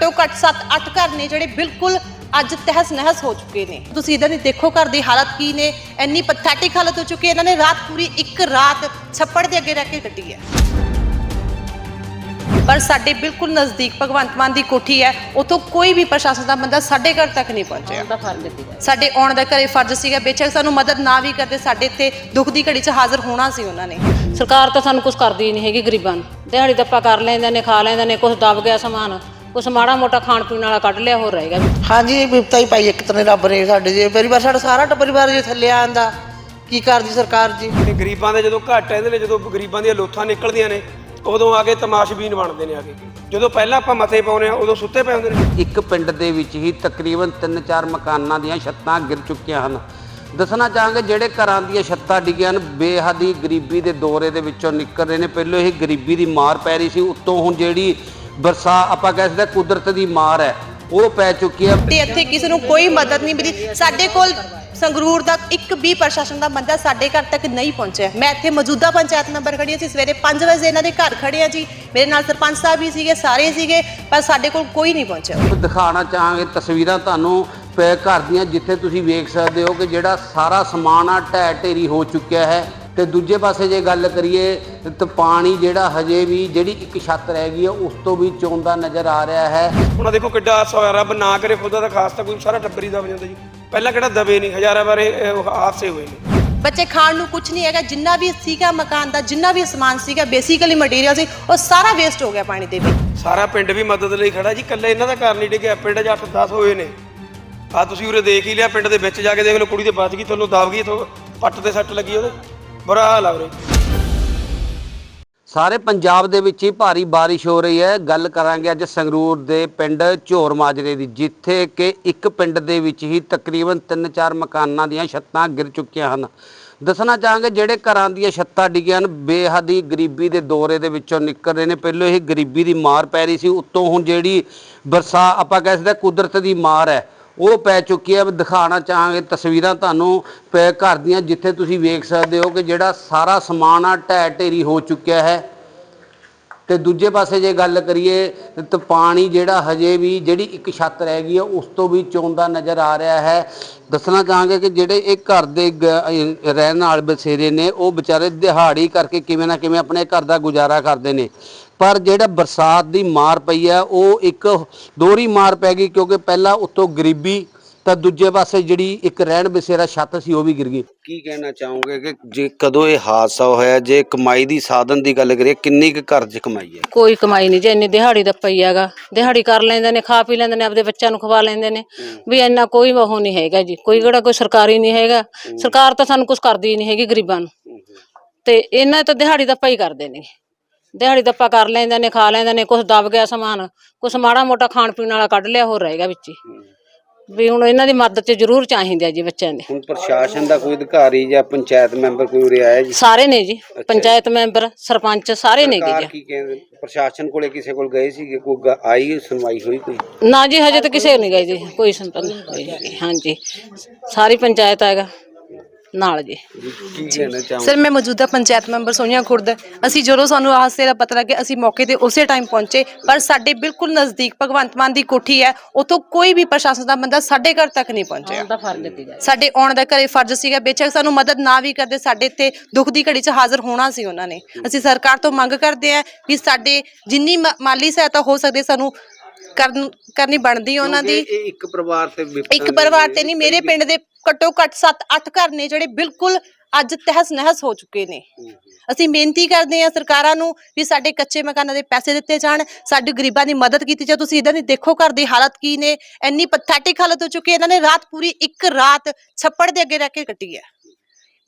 ਘੱਟੋ ਘੱਟ 7-8 ਘਰ ਨੇ ਜਿਹੜੇ ਬਿਲਕੁਲ ਅੱਜ ਤਹਿਸ ਨਹਿਸ ਹੋ ਚੁੱਕੇ ਨੇ। ਤੁਸੀਂ ਇਧਰ ਦੀ ਦੇਖੋ ਘਰ ਦੀ ਹਾਲਤ ਕੀ ਨੇ ਇੰਨੀ ਪੈਥੈਟਿਕ ਹਾਲਤ ਹੋ ਚੁੱਕੀ ਹੈ। ਇਹਨਾਂ ਨੇ ਰਾਤ ਪੂਰੀ ਇੱਕ ਰਾਤ ਛੱਪੜ ਦੇ ਅੱਗੇ ਰਹਿ ਕੇ ਕੱਟੀ ਹੈ। ਪਰ ਸਾਡੇ ਬਿਲਕੁਲ ਨਜ਼ਦੀਕ ਭਗਵੰਤ ਮਾਨ ਦੀ ਕੋਠੀ ਹੈ। ਉਥੋਂ ਕੋਈ ਵੀ ਪ੍ਰਸ਼ਾਸਨ ਦਾ ਬੰਦਾ ਸਾਡੇ ਘਰ ਤੱਕ ਨਹੀਂ ਪਹੁੰਚਿਆ। ਦਾ ਫਰਜ਼ ਸੀਗਾ ਸਾਡੇ ਆਉਣ ਦਾ ਘਰੇ ਫਰਜ਼ ਸੀਗਾ। ਬੇਸ਼ੱਕ ਸਾਨੂੰ ਮਦਦ ਨਾ ਵੀ ਕਰਦੇ ਸਾਡੇ ਇੱਥੇ ਦੁੱਖ ਦੀ ਘੜੀ 'ਚ ਹਾਜ਼ਰ ਹੋਣਾ ਸੀ ਉਹਨਾਂ ਨੇ। ਸਰਕਾਰ ਤਾਂ ਸਾਨੂੰ ਕੁਝ ਕਰਦੀ ਨਹੀਂ ਹੈਗੀ ਗਰੀਬਾਂ ਨੂੰ। ਦਿਹਾੜੀ ਦੱਪਾ ਕਰ ਲੈਂਦੇ ਨੇ ਖਾ ਲੈਂਦੇ ਨੇ ਕੁਝ ਦਬ ਗਿਆ ਸਮਾਨ। ਕੁਝ ਮਾੜਾ ਮੋਟਾ ਖਾਣ ਪੀਣ ਵਾਲਾ ਕੱਢ ਲਿਆ ਹੋਰ ਰਹੇਗਾ ਹਾਂਜੀ ਵਿਪਤਾ ਹੀ ਪਾਈ ਇੱਕ ਤਰ੍ਹਾਂ ਰੱਬ ਨੇ ਸਾਡੇ ਜੇ। ਪਰਿਵਾਰ ਸਾਡਾ ਸਾਰਾ ਟ- ਪਰਿਵਾਰ ਜੇ ਥੱਲੇ ਆਂਦਾ ਕੀ ਕਰਦੀ ਸਰਕਾਰ ਜੀ? ਤੇ ਗਰੀਬਾਂ ਦੇ ਜਦੋਂ ਘਾਟ ਇਹਦੇ ਨੇ ਜਦੋਂ ਗਰੀਬਾਂ ਦੀਆਂ ਲੋਥਾਂ ਨਿਕਲਦੀਆਂ ਨੇ ਉਦੋਂ ਆ ਕੇ ਤਮਾਸ਼ਬੀਨ ਬਣਦੇ ਨੇ ਆ ਕੇ। ਜਦੋਂ ਪਹਿਲਾਂ ਆਪਾਂ ਮਥੇ ਪਾਉਨੇ ਆ ਉਦੋਂ ਸੁੱਤੇ ਪਏ ਹੁੰਦੇ ਨੇ। ਇੱਕ ਪਿੰਡ ਦੇ ਵਿੱਚ ਹੀ ਤਕਰੀਬਨ 3-4 ਮਕਾਨਾਂ ਦੀਆਂ ਛੱਤਾਂ ਗਿਰ ਚੁੱਕੀਆਂ ਹਨ। ਦੱਸਣਾ ਚਾਹਾਂਗੇ ਜਿਹੜੇ ਘਰਾਂ ਦੀਆਂ ਛੱਤਾਂ ਡਿੱਗੀਆਂ ਹਨ ਬੇਹੱਦੀ ਗਰੀਬੀ ਦੇ ਦੌਰੇ ਦੇ ਵਿੱਚੋਂ ਨਿਕਲ ਰਹੇ ਨੇ। ਪਹਿਲਾਂ ਇਹ ਗਰੀਬੀ ਦੀ ਮਾਰ ਪੈ ਰਹੀ ਸੀ ਉੱਤੋਂ ਹੁਣ ਜਿਹੜੀ ਬਰਸਾ ਆਪਾਂ ਕਹਿ ਸਕਦੇ ਕੁਦਰਤ ਦੀ ਮਾਰ ਹੈ ਉਹ ਪੈ ਚੁੱਕੀ ਹੈ। ਤੇ ਇੱਥੇ ਕਿਸੇ ਨੂੰ ਕੋਈ ਮਦਦ ਨਹੀਂ ਮਿਲੀ। ਸਾਡੇ ਕੋਲ ਸੰਗਰੂਰ ਦਾ ਇੱਕ ਵੀ ਪ੍ਰਸ਼ਾਸਨ ਦਾ ਬੰਦਾ ਸਾਡੇ ਘਰ ਤੱਕ ਨਹੀਂ ਪਹੁੰਚਿਆ। ਮੈਂ ਇੱਥੇ ਮੌਜੂਦਾ ਪੰਚਾਇਤ ਨੰਬਰ ਖੜੀ ਹਾਂ ਸੀ ਸਵੇਰੇ 5 ਵਜੇ ਇਹਨਾਂ ਦੇ ਘਰ ਖੜੇ ਆ ਜੀ। ਮੇਰੇ ਨਾਲ ਸਰਪੰਚ ਸਾਹਿਬ ਵੀ ਸੀਗੇ ਸਾਰੇ ਸੀਗੇ ਪਰ ਸਾਡੇ ਕੋਲ ਕੋਈ ਨਹੀਂ ਪਹੁੰਚਿਆ। ਦਿਖਾਉਣਾ ਚਾਹਾਂਗੇ ਤਸਵੀਰਾਂ ਤੁਹਾਨੂੰ ਪੈ ਘਰ ਦੀਆਂ ਜਿੱਥੇ ਤੁਸੀਂ ਵੇਖ ਸਕਦੇ ਹੋ ਕਿ ਜਿਹੜਾ ਸਾਰਾ ਸਮਾਨ ਆ ਢਹਿ ਢੇਰੀ ਹੋ ਚੁੱਕਿਆ ਹੈ। ਤੇ ਦੂਜੇ ਪਾਸੇ ਜੇ ਗੱਲ ਕਰੀਏ ਤਾਂ ਪਾਣੀ ਜਿਹੜਾ ਹਜੇ ਵੀ ਜਿਹੜੀ ਇੱਕ ਛੱਤ ਰਹਿ ਗਈ ਹੈ ਉਸ ਤੋਂ ਵੀ ਚੋਂਦਾ ਨਜ਼ਰ ਆ ਰਿਹਾ ਹੈ। ਹੁਣ ਦੇਖੋ ਕਿੱਡਾ ਹਾਦਸਾ ਹੋਇਆ ਰੱਬ ਨਾ ਕਰੇ ਖੁਦਾ ਦਾ ਖਾਸ ਤਾਂ ਕੋਈ ਸਾਰਾ ਟੱਬਰ ਹੀ ਦਬ ਜਾਂਦਾ ਜੀ। ਪਹਿਲਾਂ ਕਿਹੜਾ ਦਬੇ ਨਹੀਂ ਹਜ਼ਾਰਾਂ ਵਾਰ ਹਾਦਸੇ ਹੋਏ ਨੇ। ਬੱਚੇ ਖਾਣ ਨੂੰ ਕੁਝ ਨਹੀਂ ਹੈਗਾ ਜਿੰਨਾ ਵੀ ਸੀਗਾ ਮਕਾਨ ਦਾ ਜਿੰਨਾ ਵੀ ਸਮਾਨ ਸੀਗਾ ਬੇਸਿਕਲੀ ਮਟੀਰੀਅਲ ਸੀ ਉਹ ਸਾਰਾ ਵੇਸਟ ਹੋ ਗਿਆ ਪਾਣੀ ਦੇ ਵਿੱਚ। ਸਾਰਾ ਪਿੰਡ ਵੀ ਮਦਦ ਲਈ ਖੜਾ ਜੀ ਇਕੱਲੇ ਇਹਨਾਂ ਦਾ ਘਰ ਨਹੀਂ ਡਿੱਗਿਆ ਪਿੰਡ 'ਚ 8-10 ਹੋਏ ਨੇ। ਆ ਤੁਸੀਂ ਉਰੇ ਦੇਖ ਹੀ ਲਿਆ ਪਿੰਡ ਦੇ ਵਿੱਚ ਜਾ ਕੇ ਦੇਖ ਲਓ ਕੁੜੀ ਤੇ ਬਚ ਗਈ ਤੁਹਾਨੂੰ ਦਬ ਗਈ ਤੋਂ ਪੱਟ ਤੇ ਸੱਟ ਲੱਗੀ ਉਹਦੇ। ਬੁਰਾ ਹਾਲ ਆ ਉਰੇ ਸਾਰੇ ਪੰਜਾਬ ਦੇ ਵਿੱਚ ਹੀ ਭਾਰੀ ਬਾਰਿਸ਼ ਹੋ ਰਹੀ ਹੈ। ਗੱਲ ਕਰਾਂਗੇ ਅੱਜ ਸੰਗਰੂਰ ਦੇ ਪਿੰਡ ਝੋਰ ਮਾਜਰੇ ਦੀ, ਜਿੱਥੇ ਕਿ ਇੱਕ ਪਿੰਡ ਦੇ ਵਿੱਚ ਹੀ ਤਕਰੀਬਨ 3-4 ਮਕਾਨਾਂ ਦੀਆਂ ਛੱਤਾਂ ਗਿਰ ਚੁੱਕੀਆਂ ਹਨ। ਦੱਸਣਾ ਚਾਹਾਂਗੇ, ਜਿਹੜੇ ਘਰਾਂ ਦੀਆਂ ਛੱਤਾਂ ਡਿੱਗੀਆਂ ਹਨ, ਬੇਹੱਦ ਹੀ ਗਰੀਬੀ ਦੇ ਦੌਰੇ ਦੇ ਵਿੱਚੋਂ ਨਿਕਲ ਰਹੇ ਨੇ। ਪਹਿਲਾਂ ਇਹ ਗਰੀਬੀ ਦੀ ਮਾਰ ਪੈ ਰਹੀ ਸੀ, ਉੱਤੋਂ ਹੁਣ ਜਿਹੜੀ ਬਰਸਾ ਆਪਾਂ ਕਹਿ ਸਕਦੇ ਕੁਦਰਤ ਦੀ ਮਾਰ ਹੈ। ਉਹ ਪੈ ਚੁੱਕੀ ਹੈ। ਦਿਖਾਉਣਾ ਚਾਹਾਂਗੇ ਤਸਵੀਰਾਂ ਤੁਹਾਨੂੰ ਪੈ ਘਰ ਦੀਆਂ, ਜਿੱਥੇ ਤੁਸੀਂ ਵੇਖ ਸਕਦੇ ਹੋ ਕਿ ਜਿਹੜਾ ਸਾਰਾ ਸਮਾਨ ਆ, ਢਹਿ ਢੇਰੀ ਹੋ ਚੁੱਕਿਆ ਹੈ। ਤੇ ਦੂਜੇ ਪਾਸੇ ਜੇ ਗੱਲ ਕਰੀਏ, ਤਾਂ ਪਾਣੀ ਜਿਹੜਾ ਹਜੇ ਵੀ ਜਿਹੜੀ ਇੱਕ ਛੱਤ ਰਹਿ ਗਈ ਹੈ, ਉਸ ਤੋਂ ਵੀ ਚੋਂਦਾ ਨਜ਼ਰ ਆ ਰਿਹਾ ਹੈ। ਦੱਸਣਾ ਚਾਹਾਂਗੇ ਕਿ ਜਿਹੜੇ ਇਹ ਘਰ ਦੇ ਗ- ਰਹਿਣ ਨਾਲ ਬਸੇਰੇ ਨੇ, ਉਹ ਵਿਚਾਰੇ ਦਿਹਾੜੀ ਕਰਕੇ ਕਿਵੇਂ ਨਾ ਕਿਵੇਂ ਆਪਣੇ ਘਰ ਦਾ ਗੁਜ਼ਾਰਾ ਕਰਦੇ ਨੇ। ਪਰ ਜਿਹੜਾ ਬਰਸਾਤ ਦੀ ਮਾਰ ਪਈ ਹੈ ਉਹ ਇੱਕ ਦੋਹਰੀ ਮਾਰ ਪੈ ਗਈ ਕਿਉਂਕਿ ਪਹਿਲਾਂ ਉੱਤੋਂ ਗਰੀਬੀ ਤਾਂ ਦੂਜੇ ਪਾਸੇ ਜਿਹੜੀ ਇੱਕ ਰਹਿਣ ਬਸੇਰਾ ਛੱਤ ਸੀ ਉਹ ਵੀ ਗਿਰ ਗਈ। ਕੀ ਕਹਿਣਾ ਚਾਹੋਗੇ ਕਿ ਜੇ ਕਦੋਂ ਇਹ ਹਾਦਸਾ ਹੋਇਆ ਜੇ ਕਮਾਈ ਦੀ ਸਾਧਨ ਦੀ ਗੱਲ ਕਰੀਏ ਕਿੰਨੀ ਕੁ ਘਰ 'ਚ ਕਮਾਈ ਹੈ? ਕੋਈ ਕਮਾਈ ਨਹੀਂ ਜੇ ਇੰਨੀ ਦਿਹਾੜੀ ਦਾ ਪਈ ਹੈਗਾ। ਦਿਹਾੜੀ ਕਰ ਲੈਂਦੇ ਨੇ ਖਾ ਪੀ ਲੈਂਦੇ ਨੇ ਆਪਦੇ ਬੱਚਿਆਂ ਨੂੰ ਖਵਾ ਲੈਂਦੇ ਨੇ। ਵੀ ਇੰਨਾ ਕੋਈ ਉਹ ਨਹੀਂ ਹੈਗਾ ਜੀ ਕੋਈ ਕਿਹੜਾ ਕੋਈ ਸਰਕਾਰੀ ਨਹੀਂ ਹੈਗਾ। ਸਰਕਾਰ ਤਾਂ ਸਾਨੂੰ ਕੁਝ ਕਰਦੀ ਨਹੀਂ ਹੈਗੀ ਗਰੀਬਾਂ ਨੂੰ। ਤੇ ਇਹਨਾਂ ਤਾਂ ਦਿਹਾੜੀ ਦਾ ਪਈ ਕਰਦੇ ਨੇ। ਦਿਹਾੜੀ ਦੱਪਾ ਕਰ ਲੈਂਦੇ ਨੇ ਖਾ ਲੈਂਦੇ ਨੇ ਕੁਝ ਦਬ ਗਿਆ ਸਮਾਨ ਕੁਝ ਮਾੜਾ ਮੋਟਾ ਖਾਣ ਪੀਣ ਵਾਲਾ ਕੱਢ ਲਿਆ ਹੋਰ ਰਹੇਗਾ ਵਿੱਚ ਹੀ। ਵੀ ਹੁਣ ਇਹਨਾਂ ਦੀ ਮਦਦ ਤੇ ਜ਼ਰੂਰ ਚਾਹੀਦੀ ਆ ਜੀ ਬੱਚਿਆਂ ਦੇ। ਹੁਣ ਪ੍ਰਸ਼ਾਸਨ ਦਾ ਕੋਈ ਅਧਿਕਾਰੀ ਜਾਂ ਪੰਚਾਇਤ ਮੈਂਬਰ ਕੋਈ ਉਰੇ ਆਇਆ ਜੀ? ਸਾਰੇ ਨੇ ਜੀ ਪੰਚਾਇਤ ਮੈਂਬਰ ਸਰਪੰਚ ਸਾਰੇ ਨੇ ਸਰਕਾਰ ਜੀ। ਕੀ ਕਹਿੰਦੇ ਪ੍ਰਸ਼ਾਸਨ ਕੋਲੇ ਕਿਸੇ ਕੋਲ ਗਏ ਸੀਗੇ? ਕੋਈ ਗ- ਆਈ ਸੁਣਵਾਈ ਹੋਈ ਕੋਈ? ਨਾ ਜੀ ਹਜੇ ਤਾਂ ਕਿਸੇ ਨਹੀਂ ਗਏ ਜੀ ਕੋਈ ਸੰਪੰਨ। ਹਾਂਜੀ। ਸਾਰੀ ਪੰਚਾਇਤ ਹੈਗਾ। ਨਾਲ ਜੀ ਕੀ ਕਹਿਣਾ ਚਾਹੋ ਸਰ ਮੈਂ ਮੌਜੂਦਾ ਪੰਚਾਇਤ ਮੈਂਬਰ ਸੋਨੀਆ ਖੁਰਦ। ਅਸੀਂ ਜਦੋਂ ਸਾਨੂੰ ਹਾਦਸੇ ਦਾ ਪਤਾ ਲੱਗਿਆ ਅਸੀਂ ਮੌਕੇ ਤੇ ਉਸੇ ਟਾਈਮ ਪਹੁੰਚੇ ਪਰ ਸਾਡੇ ਬਿਲਕੁਲ ਨਜ਼ਦੀਕ ਭਗਵੰਤ ਮਾਨ ਦੀ ਕੋਠੀ ਹੈ। ਉਥੋਂ ਕੋਈ ਵੀ ਪ੍ਰਸ਼ਾਸਨ ਦਾ ਬੰਦਾ ਸਾਡੇ ਘਰ ਤੱਕ ਨਹੀਂ ਪਹੁੰਚਿਆ। ਦਾ ਫਰਜ਼ ਸੀਗਾ ਸਾਡੇ ਆਉਣ ਦਾ ਘਰੇ ਫਰਜ਼ ਸੀਗਾ। ਬੇਸ਼ੱਕ ਸਾਨੂੰ ਮਦਦ ਨਾ ਵੀ ਕਰਦੇ ਸਾਡੇ ਇੱਥੇ ਦੁੱਖ ਦੀ ਘੜੀ 'ਚ ਹਾਜ਼ਰ ਹੋਣਾ ਸੀ ਉਹਨਾਂ ਨੇ। ਅਸੀਂ ਸਰਕਾਰ ਤੋਂ ਮੰਗ ਕਰਦੇ ਹਾਂ ਵੀ ਸਾਡੇ ਜਿੰਨੀ ਮਾ- ਮਾਲੀ ਸਹਾਇਤਾ ਹੋ ਸਕਦੀ ਸਾਨੂੰ ਕਰਨ ਕਰਨੀ ਬਣਦੀ ਉਹਨਾਂ ਦੀ। ਇਹ ਇੱਕ ਪਰਿਵਾਰ ਤੇ ਵਿਪਤਾ ਇੱਕ ਪਰਿਵਾਰ ਤੇ ਨਹੀਂ ਮੇਰੇ ਪਿੰਡ ਦੇ ਘੱਟੋ ਘੱਟ 7-8 ਘਰ ਨੇ ਜਿਹੜੇ ਬਿਲਕੁਲ ਅੱਜ ਤਹਿਸ ਨਹਿਸ ਹੋ ਚੁੱਕੇ ਨੇ। ਅਸੀਂ ਬੇਨਤੀ ਕਰਦੇ ਹਾਂ ਸਰਕਾਰਾਂ ਨੂੰ ਵੀ ਸਾਡੇ ਕੱਚੇ ਮਕਾਨਾਂ ਦੇ ਪੈਸੇ ਦਿੱਤੇ ਜਾਣ ਸਾਡੇ ਗਰੀਬਾਂ ਦੀ ਮਦਦ ਕੀਤੀ ਜਾਵੇ। ਤੁਸੀਂ ਇਦਾਂ ਦੀ ਦੇਖੋ ਘਰ ਦੀ ਹਾਲਤ ਕੀ ਨੇ। ਇੰਨੀ ਪੈਥੈਟਿਕ ਹਾਲਤ ਹੋ ਚੁੱਕੀ ਹੈ ਇਹਨਾਂ ਨੇ ਰਾਤ ਪੂਰੀ ਇੱਕ ਰਾਤ ਛੱਪੜ ਦੇ ਅੱਗੇ ਰਹਿ ਕੇ ਕੱਟੀ ਹੈ।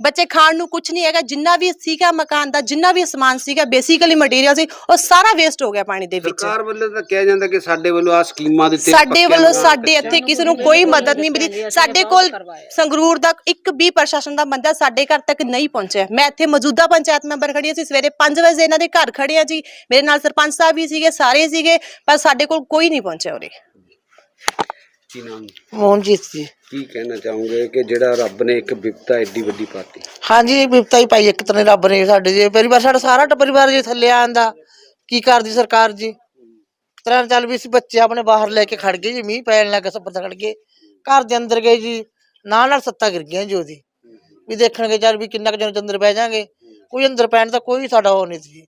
ਬੱਚੇ ਖਾਣ ਨੂੰ ਕੁਝ ਨਹੀਂ ਹੈਗਾ ਜਿੰਨਾ ਵੀ ਸੀਗਾ ਮਕਾਨ ਦਾ ਜਿੰਨਾ ਵੀ ਸਮਾਨ ਸੀਗਾ ਬੇਸਿਕਲੀ ਮਟੀਰੀਅਲ ਸੀ ਉਹ ਸਾਰਾ ਵੇਸਟ ਹੋ ਗਿਆ ਪਾਣੀ ਦੇ ਵਿੱਚ। ਸਰਕਾਰ ਵੱਲੋਂ ਤਾਂ ਕਿਹਾ ਜਾਂਦਾ ਕਿ ਸਾਡੇ ਵੱਲੋਂ ਆ ਸਕੀਮਾਂ ਦਿੱਤੇ ਸਾਡੇ ਵੱਲੋਂ ਸਾਡੇ ਇੱਥੇ ਕਿਸੇ ਨੂੰ ਕੋਈ ਮਦਦ ਨਹੀਂ ਮਿਲੀ। ਸਾਡੇ ਕੋਲ ਸੰਗਰੂਰ ਦਾ ਇੱਕ ਵੀ ਪ੍ਰਸ਼ਾਸਨ ਦਾ ਬੰਦਾ ਸਾਡੇ ਘਰ ਤੱਕ ਨਹੀਂ ਪਹੁੰਚਿਆ। ਮੈਂ ਇੱਥੇ ਮੌਜੂਦਾ ਪੰਚਾਇਤ ਮੈਂਬਰ ਖੜੀ ਸੀ ਸਵੇਰੇ 5 ਵਜੇ ਇਹਨਾਂ ਦੇ ਘਰ ਖੜੇ ਆ ਜੀ। ਮੇਰੇ ਨਾਲ ਸਰਪੰਚ ਸਾਹਿਬ ਵੀ ਸੀਗੇ ਸਾਰੇ ਸੀਗੇ ਪਰ ਸਾਡੇ ਕੋਲ ਕੋਈ ਨਹੀਂ ਪਹੁੰਚਿਆ ਉਰੇ। ਕੀ ਨਾਮ ਮੋਹਨਜੀਤ ਜੀ। ਕੀ ਕਹਿਣਾ ਚਾਹੋਗੇ ਕਿ ਜਿਹੜਾ ਰੱਬ ਨੇ ਇੱਕ ਵਿਪਤਾ ਐਡੀ ਵੱਡੀ ਪਾਤੀ? ਹਾਂਜੀ ਵਿਪਤਾ ਹੀ ਪਾਈ ਇੱਕ ਤਰ੍ਹਾਂ ਰੱਬ ਨੇ ਸਾਡੇ ਜੇ ਪਰਿਵਾਰ ਸਾਡਾ ਸਾਰਾ ਟ- ਪਰਿਵਾਰ ਜੇ ਥੱਲੇ ਆਂਦਾ ਕੀ ਕਰਦੀ ਸਰਕਾਰ ਜੀ? ਤਰ੍ਹਾਂ ਚੱਲ ਵੀ ਅਸੀਂ ਬੱਚੇ ਆਪਣੇ ਬਾਹਰ ਲੈ ਕੇ ਖੜ ਗਏ ਜੀ ਮੀਂਹ ਪੈਣ ਲੱਗਾ ਸਭ ਪਤਾ ਖੜ ਗਏ। ਘਰ ਦੇ ਅੰਦਰ ਗਏ ਜੀ ਨਾਲ ਨਾਲ ਸੱਤਾਂ ਗਿਰ ਗਈਆਂ ਜੀ ਉਹਦੀ। ਵੀ ਦੇਖਣਗੇ ਚੱਲ ਵੀ ਕਿੰਨਾ ਕੁ ਜਨ ਅੰਦਰ ਬਹਿ ਜਾਾਂਗੇ। ਕੋਈ ਅੰਦਰ ਪੈਣ ਦਾ ਕੋਈ ਸਾਡਾ ਉਹ ਨਹੀਂ ਸੀ।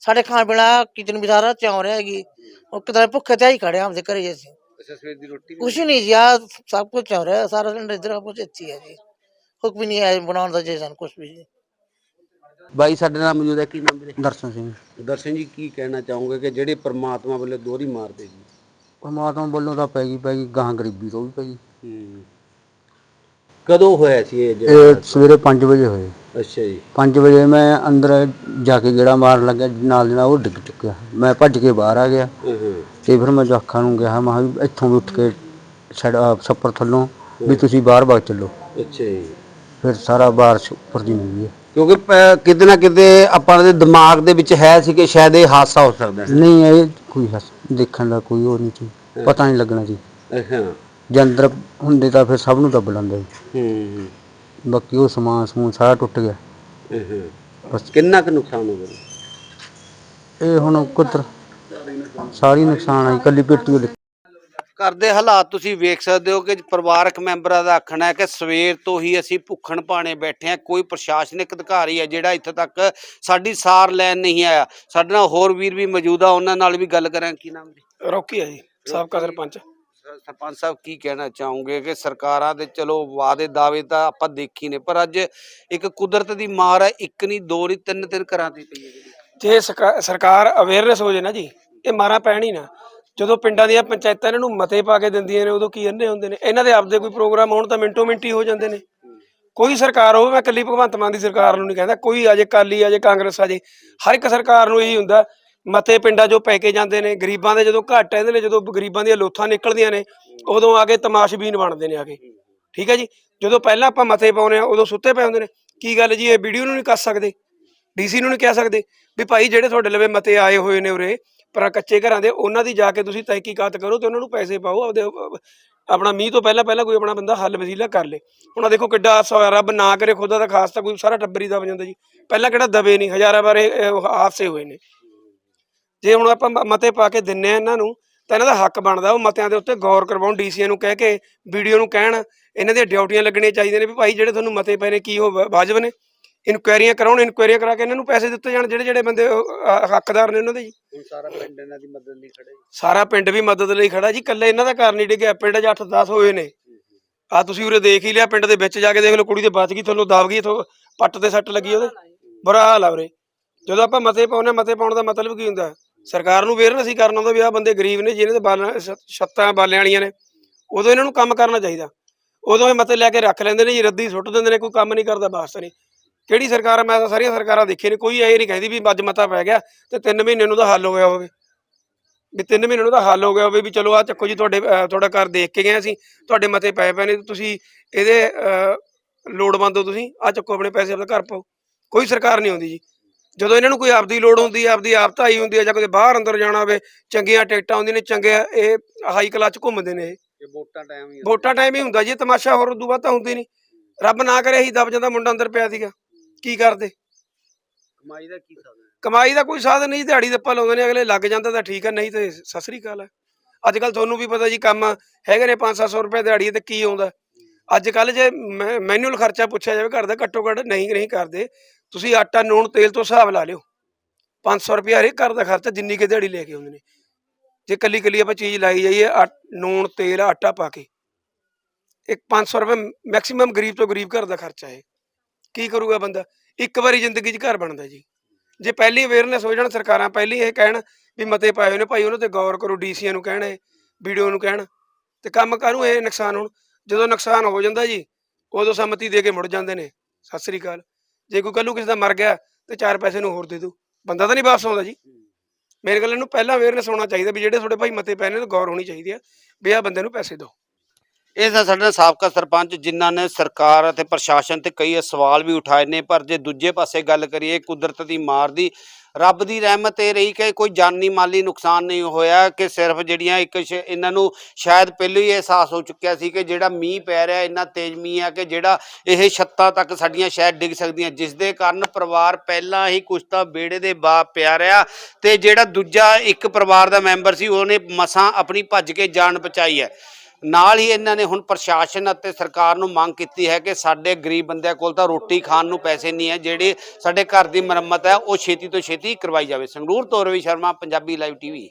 ਸਾਡੇ ਖਾਣ ਪੀਣਾ ਕਿਚਨ ਵੀ ਸਾਰਾ ਚਾਉ ਰਿਹਾ ਹੈਗੀ। ਉਹ ਕਿਤੇ ਭੁੱਖੇ ਤੇ ਹੀ ਖੜੇ ਆਪਦੇ ਘਰੇ ਜੀ ਅਸੀਂ। ਅੱਛਾ ਸਵੇਰ ਦੀ ਰੋਟੀ ਕੁਛ ਨਹੀਂ ਜੀ ਆ ਸਭ ਕੁਝ ਚੱਲ ਰਿਹਾ ਸਾਰਾ ਦਿਨ ਇੱਧਰ ਕੁਝ ਇੱਥੇ ਹੀ ਹੈ ਜੀ। ਹੁਕ ਵੀ ਨਹੀਂ ਹੈ ਬਣਾਉਣ ਦਾ ਜੇ ਸਾਨੂੰ ਕੁਛ ਵੀ ਜੀ। ਬਾਈ ਸਾਡੇ ਨਾਲ ਮੌਜੂਦ ਹੈ ਕੀ ਨਾਮ ਵੀਰੇ? ਦਰਸ਼ਨ ਸਿੰਘ। ਦਰਸ਼ਨ ਜੀ ਕੀ ਕਹਿਣਾ ਚਾਹੋਗੇ ਕਿ ਜਿਹੜੇ ਪ੍ਰਮਾਤਮਾ ਵੱਲੋਂ ਦੋਹਰੀ ਮਾਰਦੇ ਜੀ? ਪਰਮਾਤਮਾ ਵੱਲੋਂ ਤਾਂ ਪੈ ਗਈ ਪੈ ਗਈ ਗਾਂ ਗਰੀਬੀ ਤੋਂ ਵੀ ਪੈ ਗਈ। ਹੂੰ। ਕਦੋਂ ਹੋਇਆ ਸੀ ਇਹ ਜਿਹੜਾ ਇਹ ਸਵੇਰੇ 5 ਵਜੇ ਹੋਏ ਅੱਛਾ ਜੀ। 5 ਵਜੇ ਮੈਂ ਅੰਦਰ ਜਾ ਕੇ ਗੇੜਾ ਮਾਰਨ ਲੱਗਾ ਨਾਲ ਦੀ ਨਾਲ ਉਹ ਡਿੱਗ ਚੁੱਕਿਆ। ਮੈਂ ਭੱਜ ਕੇ ਬਾਹਰ ਆ ਗਿਆ। ਹਾਂ ਹਾਂ। ਤੇ ਫਿਰ ਮੈਂ ਜਵਾਕਾਂ ਨੂੰ ਕਿਹਾ ਮੈਂ ਕਿਹਾ ਵੀ ਇੱਥੋਂ ਵੀ ਉੱਠ ਕੇ ਛੜ ਛੱਪਰ ਥੱਲੋਂ ਵੀ ਤੁਸੀਂ ਬਾਹਰ ਵਗ ਚੱਲੋ। ਅੱਛਾ ਜੀ। ਫਿਰ ਸਾਰਾ ਬਾਰਿਸ਼ ਉੱਪਰ ਦੀ ਨਹੀਂ ਹੈ ਕਿਉਂਕਿ ਪ- ਕਿਤੇ ਨਾ ਕਿਤੇ ਆਪਾਂ ਦੇ ਦਿਮਾਗ ਦੇ ਵਿੱਚ ਹੈ ਸੀ ਕਿ ਸ਼ਾਇਦ ਇਹ ਹਾਦਸਾ ਹੋ ਸਕਦਾ ਹੈ ਨਹੀਂ ਇਹ ਕੋਈ ਹੱਸ ਦੇਖਣ ਦਾ ਕੋਈ ਉਹ ਨਹੀਂ ਸੀ। ਪਤਾ ਨਹੀਂ ਲੱਗਣਾ ਸੀ। ਅੱਛਾ ਜੇ ਅੰਦਰ ਹੁੰਦੇ ਤਾਂ ਫਿਰ ਸਭ ਨੂੰ ਦੱਬ ਲੈਂਦਾ। ਹੂੰ। ਬਾਕੀ ਉਹ ਸਮਾਨ ਸਮੂਨ ਸਾਰਾ ਟੁੱਟ ਗਿਆ। ਹੂੰ ਬਸ। ਕਿੰਨਾ ਕੁ ਨੁਕਸਾਨ ਹੋ ਗਿਆ? ਇਹ ਹੁਣ ਕੁਦਰ ਸਾਰੀ ਨੁਕਸਾਨ ਆਈ ਕੱਲੀ ਪੇਟੀ ਉਹ ਘਰ ਦੇ ਹਾਲਾਤ ਤੁਸੀਂ ਵੇਖ ਸਕਦੇ ਹੋ ਕਿ ਪਰਿਵਾਰਕ ਮੈਂਬਰਾਂ ਦਾ ਆਖਣਾ ਹੈ ਕਿ ਸਵੇਰ ਤੋਂ ਹੀ ਅਸੀਂ ਭੁੱਖਣ ਭਾਣੇ ਬੈਠੇ ਹਾਂ। ਕੋਈ ਪ੍ਰਸ਼ਾਸਨਿਕ ਅਧਿਕਾਰੀ ਹੈ ਜਿਹੜਾ ਇੱਥੇ ਤੱਕ ਸਾਡੀ ਸਾਰ ਲੈਣ ਨਹੀਂ ਆਇਆ। ਸਾਡੇ ਨਾਲ ਹੋਰ ਵੀਰ ਵੀ ਮੌਜੂਦ ਆ ਉਹਨਾਂ ਨਾਲ ਵੀ ਗੱਲ ਕਰਾਂ। ਕੀ ਨਾਮ ਜੀ? ਰੌਕੀ ਆ ਜੀ ਸਾਬਕਾ ਸਰਪੰਚ। ਸਰਪੰਚ ਸਾਹਿਬ ਕੀ ਕਹਿਣਾ ਚਾਹੋਗੇ ਕਿ ਸਰਕਾਰਾਂ ਦੇ ਚਲੋ ਵਾਅਦੇ ਦਾਅਵੇ ਤਾਂ ਆਪਾਂ ਦੇਖੀ ਨੇ, ਪਰ ਅੱਜ ਇੱਕ ਕੁਦਰਤ ਦੀ ਮਾਰ ਹੈ, ਇੱਕ ਨਹੀਂ, ਦੋ ਨਹੀਂ, ਤਿੰਨ ਤਿੰਨ ਘਰਾਂ ਤੇ ਪਈ ਹੈ ਜੇ ਸਰਕਾਰ ਅਵੇਅਰਨੈਸ ਹੋ ਜੇ ਨਾ ਜੀ, ਇਹ ਮਾਰਾ ਪੈਣੀ ਨਾ। ਜਦੋਂ ਪਿੰਡਾਂ ਦੀਆਂ ਪੰਚਾਇਤਾਂ ਇਹਨਾਂ ਨੂੰ ਮਤੇ ਪਾ ਕੇ ਦਿੰਦੀਆਂ ਨੇ, ਉਦੋਂ ਕੀ ਅੰਨੇ ਹੁੰਦੇ ਨੇ? ਇਹਨਾਂ ਦੇ ਆਪਦੇ ਕੋਈ ਪ੍ਰੋਗਰਾਮ ਹੋਣ ਤਾਂ ਮਿੰਟੋ ਮਿੰਟੀ ਹੋ ਜਾਂਦੇ ਨੇ। ਕੋਈ ਸਰਕਾਰ ਹੋਵੇ, ਮੈਂ ਕੱਲੀ ਭਗਵੰਤ ਮਾਨ ਦੀ ਸਰਕਾਰ ਨੂੰ ਨਹੀਂ ਕਹਿੰਦਾ, ਕੋਈ ਅਜੇ ਕਾਲੀ ਅਜੇ ਕਾਂਗਰਸ, ਅਜੇ ਹਰ ਇੱਕ ਸਰਕਾਰ ਨੂੰ ਇਹੀ ਹੁੰਦਾ ਮਤੇ ਪਿੰਡਾਂ 'ਚੋਂ ਪੈ ਕੇ ਜਾਂਦੇ ਨੇ, ਗਰੀਬਾਂ ਦੇ ਜਦੋਂ ਘੱਟ ਆਉਂਦੇ ਨੇ ਜਦੋਂ ਗਰੀਬਾਂ ਦੀਆਂ ਲੋਥਾਂ ਨਿਕਲਦੀਆਂ ਨੇ, ਉਦੋਂ ਆ ਕੇ ਤਮਾਸ਼ਬੀਨ ਬਣਦੇ ਨੇ ਆ ਕੇ। ਠੀਕ ਹੈ ਜੀ? ਜਦੋਂ ਪਹਿਲਾਂ ਆਪਾਂ ਮਤੇ ਪਾਉਨੇ ਆ ਉਦੋਂ ਸੁੱਤੇ ਪਏ ਹੁੰਦੇ ਨੇ। ਕੀ ਗੱਲ ਜੀ, ਇਹ ਵੀਡੀਓ ਨੂੰ ਨਹੀਂ ਕੱਸ ਸਕਦੇ? ਡੀਸੀ ਨੂੰ ਨਹੀਂ ਕਹਿ ਸਕਦੇ? ਵੀ ਭਾਈ ਜਿਹੜੇ ਤੁਹਾਡੇ ਲਵੇ ਮਤੇ ਆਏ ਹੋਏ ਨੇ ਉਰੇ, ਪਰ ਕੱਚੇ ਘਰਾਂ ਦੇ, ਉਹਨਾਂ ਦੀ ਜਾ ਕੇ ਤੁਸੀਂ ਤਹਿਕੀਕਾਤ ਕਰੋ ਤੇ ਉਹਨਾਂ ਨੂੰ ਪੈਸੇ ਪਾਓ, ਆਪਦੇ, ਆਪਣਾ ਮੀਂਹ ਤੋਂ ਪਹਿਲਾਂ ਪਹਿਲਾਂ ਕੋਈ ਆਪਣਾ ਬੰਦਾ ਹੱਲ ਵਸੀਲਾ ਕਰ ਲੇ। ਹੁਣ ਦੇਖੋ ਕਿੱਡਾ ਹਾਦਸਾ ਹੋਇਆ ਰੱਬ ਨਾ ਕਰੇ, ਖੁਦਾ ਦਾ ਖਾਸ ਤਾਂ ਕੋਈ ਸਾਰਾ ਟੱਬਰੀ ਦਬ ਜਾਂਦਾ ਜੀ। ਪਹਿਲਾਂ ਕਿਹੜਾ ਦਬੇ ਨਹੀਂ, ਹਜ਼ਾਰਾਂ ਵਾਰ ਹਾਦਸੇ ਹੋਏ ਨੇ। ਜੇ ਹੁਣ ਆਪਾਂ ਮਤੇ ਪਾ ਕੇ ਦਿੰਨੇ ਆ ਇਹਨਾਂ ਨੂੰ ਤਾਂ ਇਹਨਾਂ ਦਾ ਹੱਕ ਬਣਦਾ ਉਹ ਮਤਿਆਂ ਦੇ ਉੱਤੇ ਗੌਰ ਕਰਵਾਉਣ ਡੀਸੀਆਂ ਨੂੰ ਕਹਿ ਕੇ ਵੀਡੀਓ ਨੂੰ ਕਹਿਣ ਇਹਨਾਂ ਦੀਆਂ ਡਿਊਟੀਆਂ ਲੱਗਣੀਆਂ ਚਾਹੀਦੀਆਂ ਨੇ ਵੀ ਭਾਈ ਜਿਹੜੇ ਤੁਹਾਨੂੰ ਮਤੇ ਪਏ ਨੇ ਕੀ ਉਹ ਵਾਜਬ ਨੇ? ਇਨਕੁਆਇਰੀਆਂ ਕਰਾਉਣ ਇਨਕੁਆਇਰੀਆਂ ਕਰਾ ਕੇ ਇਹਨਾਂ ਨੂੰ ਪੈਸੇ ਦਿੱਤੇ ਜਾਣ ਜਿਹੜੇ ਜਿਹੜੇ ਬੰਦੇ ਹੱਕਦਾਰ ਨੇ ਉਹਨਾਂ ਦੇ ਜੀ। ਸਾਰਾ ਪਿੰਡ ਇਹਨਾਂ ਦੀ ਮਦਦ ਲਈ ਖੜੇ ਸਾਰਾ ਪਿੰਡ ਵੀ ਮਦਦ ਲਈ ਖੜਾ ਜੀ ਕੱਲੇ ਇਹਨਾਂ ਦਾ ਘਰ ਨਹੀਂ ਡਿੱਗਿਆ ਪਿੰਡ 'ਚ 8-10 ਹੋਏ ਨੇ। ਆ ਤੁਸੀਂ ਉਰੇ ਦੇਖ ਹੀ ਲਿਆ ਪਿੰਡ ਦੇ ਵਿੱਚ ਜਾ ਕੇ ਦੇਖ ਲਓ ਕੁੜੀ ਤੇ ਬਚ ਗਈ ਤੁਹਾਨੂੰ ਦਬ ਗਈ ਇਥੋਂ ਪੱਟ ਤੇ ਸੱਟ ਲੱਗੀ ਉਹਦੇ। ਬੁਰਾ ਹਾਲ ਆ ਉਰੇ। ਜਦੋਂ ਆਪਾਂ ਮਤੇ ਪਾਉਨੇ ਮਤੇ ਪਾਉਣ ਦਾ ਮਤਲਬ ਕੀ ਹੁੰਦਾ? ਸਰਕਾਰ ਨੂੰ ਅਵੇਅਰਨੈਸ ਅਸੀਂ ਕਰਨਾ ਹੁੰਦਾ ਵੀ ਆਹ ਬੰਦੇ ਗਰੀਬ ਨੇ, ਜਿਹਨਾਂ ਦੇ ਬਾਲਾਂ ਛੱਤਾਂ ਬਾਲਿਆਂ ਵਾਲੀਆਂ ਨੇ, ਉਦੋਂ ਇਹਨਾਂ ਨੂੰ ਕੰਮ ਕਰਨਾ ਚਾਹੀਦਾ। ਉਦੋਂ ਇਹ ਮਤੇ ਲੈ ਕੇ ਰੱਖ ਲੈਂਦੇ ਨੇ ਜੀ, ਰੱਦੀ ਸੁੱਟ ਦਿੰਦੇ ਨੇ, ਕੋਈ ਕੰਮ ਨਹੀਂ ਕਰਦਾ, ਬਾਸ ਨਹੀਂ। ਕਿਹੜੀ ਸਰਕਾਰ, ਮੈਂ ਤਾਂ ਸਾਰੀਆਂ ਸਰਕਾਰਾਂ ਦੇਖੀਆਂ ਨੇ, ਕੋਈ ਇਹ ਨਹੀਂ ਕਹਿੰਦੀ ਵੀ ਅੱਜ ਮਤਾ ਪੈ ਗਿਆ ਤੇ 3 ਮਹੀਨੇ ਨੂੰ ਤਾਂ ਹੱਲ ਹੋ ਗਿਆ ਹੋਵੇ। ਵੀ 3 ਮਹੀਨੇ ਨੂੰ ਤਾਂ ਹੱਲ ਹੋ ਗਿਆ ਹੋਵੇ ਵੀ ਚਲੋ ਆ ਚੱਕੋ ਜੀ, ਤੁਹਾਡੇ ਤੁਹਾਡਾ ਘਰ ਦੇਖ ਕੇ ਗਏ ਅਸੀਂ, ਤੁਹਾਡੇ ਮਤੇ ਪਏ ਪਏ ਨੇ, ਤੁਸੀਂ ਇਹਦੇ ਲੋੜਵੰਦ ਹੋ ਤੁਸੀਂ ਆ ਚੱਕੋ ਆਪਣੇ ਪੈਸੇ ਆਪਣਾ ਘਰ ਪਾਓ। ਕੋਈ ਸਰਕਾਰ ਨਹੀਂ ਆਉਂਦੀ ਜੀ। ਜਦੋਂ ਇਹਨਾਂ ਨੂੰ ਕੋਈ ਆਪਦੀ ਲੋੜ ਹੁੰਦੀ ਹੈ ਆਪਦੀ ਆਪਤਾ ਆਈ ਹੁੰਦੀ ਹੈ ਜਾਂ ਕਿਤੇ ਬਾਹਰ ਅੰਦਰ ਜਾਣਾ ਹੋਵੇ ਚੰਗੀਆਂ ਟਿਕਟਾਂ ਹੁੰਦੀਆਂ ਨੇ ਚੰਗੇ ਇਹ ਹਾਈ ਕਲਾਸ ਚ ਘੁੰਮਦੇ ਨੇ ਇਹ। ਵੋਟਾਂ ਟਾਈਮ ਹੀ ਵੋਟਾਂ ਟਾਈਮ ਹੀ ਹੁੰਦਾ ਜੀ ਤਮਾਸ਼ਾ ਹੋਰ ਉਦੋਂ ਬਾਅਦ ਤਾਂ ਹੁੰਦੀ ਨਹੀਂ। ਰੱਬ ਨਾ ਕਰੇ ਹੀ ਦਬ ਜਾਂਦਾ ਮੁੰਡਾ ਅੰਦਰ ਪਿਆ ਸੀਗਾ। ਕੀ ਕਰਦੇ? ਕਮਾਈ ਦਾ ਕੀ ਸਾਧਨ ਕਮਾਈ ਦਾ ਕੋਈ ਸਾਧਨ ਨਹੀਂ ਦਿਹਾੜੀ ਦੱਪਾ ਲਾਉਂਦੇ ਨੇ ਅਗਲੇ ਲੱਗ ਜਾਂਦਾ ਤਾਂ ਠੀਕ ਹੈ ਨਹੀਂ ਤੇ ਸਤਿ ਸ੍ਰੀ ਅਕਾਲ ਹੈ। ਅੱਜ ਕੱਲ ਤੁਹਾਨੂੰ ਵੀ ਪਤਾ ਜੀ ਕੰਮ ਹੈਗੇ ਨੇ 5-700 ਰੁਪਏ ਦਿਹਾੜੀ ਤੇ ਕੀ ਆਉਂਦਾ? ਅੱਜ ਕੱਲ ਜੇ ਮੈਨੂਅਲ ਖਰਚਾ ਪੁੱਛਿਆ ਜਾਵੇ ਘਰ ਦਾ ਘੱਟੋ ਘੱਟ ਨਹੀਂ ਨਹੀਂ ਕਰਦੇ। ਤੁਸੀਂ ਆਟਾ, ਨੂਣ, ਤੇਲ ਤੋਂ ਹਿਸਾਬ ਲਾ ਲਿਓ। 500 ਰੁਪਏ ਹਰੇਕ ਘਰ ਦਾ ਖਰਚਾ, ਜਿੰਨੀ ਕਿ ਦਿਹਾੜੀ ਲੈ ਕੇ ਆਉਂਦੇ ਨੇ। ਜੇ ਕੱਲੀ ਕੱਲੀ ਆਪਾਂ ਚੀਜ਼ ਲਾਈ ਜਾਈਏ, ਆ- ਨੂਣ, ਤੇਲ, ਆਟਾ ਪਾ ਕੇ। ਇੱਕ 500 ਰੁਪਏ ਮੈਕਸਿਮਮ ਗਰੀਬ ਤੋਂ ਗਰੀਬ ਘਰ ਦਾ ਖਰਚਾ ਹੈ। ਕੀ ਕਰੂਗਾ ਬੰਦਾ? ਇੱਕ ਵਾਰੀ ਜ਼ਿੰਦਗੀ 'ਚ ਘਰ ਬਣਦਾ ਜੀ। ਜੇ ਪਹਿਲੀ ਅਵੇਅਰਨੈਸ ਹੋ ਜਾਣ ਸਰਕਾਰਾਂ, ਪਹਿਲੀ ਇਹ ਕਹਿਣ ਵੀ ਮਤੇ ਪਾਏ ਹੋਏ ਨੇ, ਭਾਈ ਉਹਨਾਂ ਤੇ ਗੌਰ ਕਰੋ, ਡੀਸੀਆਂ ਨੂੰ ਕਹਿਣ ਇਹ ਵੀਡੀਓ ਨੂੰ ਕਹਿਣ। ਤੇ ਕੰਮ ਕਾਹਨੂੰ ਇਹ ਨੁਕਸਾਨ ਹੁਣ? ਜਦੋਂ ਨੁਕਸਾਨ ਹੋ ਜਾਂਦਾ ਜੀ, ਉਦੋਂ ਸੰਮਤੀ ਦੇ ਕੇ ਮੁੜ ਜਾਂਦੇ ਨੇ। ਸਤਿ ਸ੍ਰੀ ਅਕਾਲ। ਜੇ ਕੋਈ ਕੱਲੂ ਕਿਸੇ ਦਾ ਮਰ ਗਿਆ ਤੇ ਚਾਰ ਪੈਸੇ ਨੂੰ ਹੋਰ ਦੇ ਦਿਓ। ਬੰਦਾ ਤਾਂ ਨਹੀਂ ਵਾਪਸ ਆਉਂਦਾ ਜੀ। ਮੇਰੇ ਗੱਲ ਇਹਨੂੰ ਪਹਿਲਾਂ ਅਵੇਅਰਨੈਸ ਹੋਣਾ ਚਾਹੀਦਾ ਵੀ ਜਿਹੜੇ ਤੁਹਾਡੇ ਭਾਈ ਮਤੇ ਪਏ ਨੇ ਤੇ ਗੌਰ ਹੋਣੀ ਚਾਹੀਦੀ ਆ ਵੀ ਆ ਬੰਦੇ ਨੂੰ ਪੈਸੇ ਦਿਓ। ਇਹ ਤਾਂ ਸਾਡੇ ਸਾਬਕਾ ਸਰਪੰਚ ਜਿਨ੍ਹਾਂ ਨੇ ਸਰਕਾਰ ਅਤੇ ਪ੍ਰਸ਼ਾਸਨ ਤੇ ਕਈ ਸਵਾਲ ਵੀ ਉਠਾਏ ਨੇ, ਪਰ ਜੇ ਦੂਜੇ ਪਾਸੇ ਗੱਲ ਕਰੀਏ, ਕੁਦਰਤ ਦੀ ਮਾਰ ਦੀ ਰੱਬ ਦੀ ਰਹਿਮਤ ਇਹ ਰਹੀ ਕਿ ਕੋਈ ਜਾਨੀ ਮਾਲੀ ਨੁਕਸਾਨ ਨਹੀਂ ਹੋਇਆ, ਕਿ ਸਿਰਫ ਜਿਹੜੀਆਂ ਇੱਕ ਸ਼- ਇਹਨਾਂ ਨੂੰ ਸ਼ਾਇਦ ਪਹਿਲਾਂ ਹੀ ਅਹਿਸਾਸ ਹੋ ਚੁੱਕਿਆ ਸੀ ਕਿ ਜਿਹੜਾ ਮੀਂਹ ਪੈ ਰਿਹਾ, ਇੰਨਾ ਤੇਜ਼ ਮੀਂਹ ਆ ਕਿ ਜਿਹੜਾ ਇਹ ਛੱਤਾਂ ਤੱਕ ਸਾਡੀਆਂ ਸ਼ਾਇਦ ਡਿੱਗ ਸਕਦੀਆਂ ਜਿਸ ਦੇ ਕਾਰਨ ਪਰਿਵਾਰ ਪਹਿਲਾਂ ਹੀ ਕੁਛ ਤਾਂ ਬੇੜੇ ਦੇ ਬਾਪ ਪਿਆ ਰਿਹਾ ਤੇ ਜਿਹੜਾ ਦੂਜਾ ਇੱਕ ਪਰਿਵਾਰ ਦਾ ਮੈਂਬਰ ਸੀ, ਉਹਨੇ ਮਸਾਂ ਆਪਣੀ ਭੱਜ ਕੇ ਜਾਨ ਬਚਾਈ ਹੈ। ਨਾਲ ਹੀ ਇਹਨਾਂ ਨੇ ਹੁਣ ਪ੍ਰਸ਼ਾਸਨ ਅਤੇ ਸਰਕਾਰ ਨੂੰ ਮੰਗ ਕੀਤੀ ਹੈ ਕਿ ਸਾਡੇ ਗਰੀਬ ਬੰਦਿਆਂ ਕੋਲ ਤਾਂ ਰੋਟੀ ਖਾਣ ਨੂੰ ਪੈਸੇ ਨਹੀਂ ਹੈ, ਜਿਹੜੇ ਸਾਡੇ ਘਰ ਦੀ ਮੁਰੰਮਤ ਹੈ, ਉਹ ਛੇਤੀ ਤੋਂ ਛੇਤੀ ਕਰਵਾਈ ਜਾਵੇ। ਸੰਗਰੂਰ ਤੋਂ ਰਵੀ ਸ਼ਰਮਾ, ਪੰਜਾਬੀ ਲਾਈਵ ਟੀਵੀ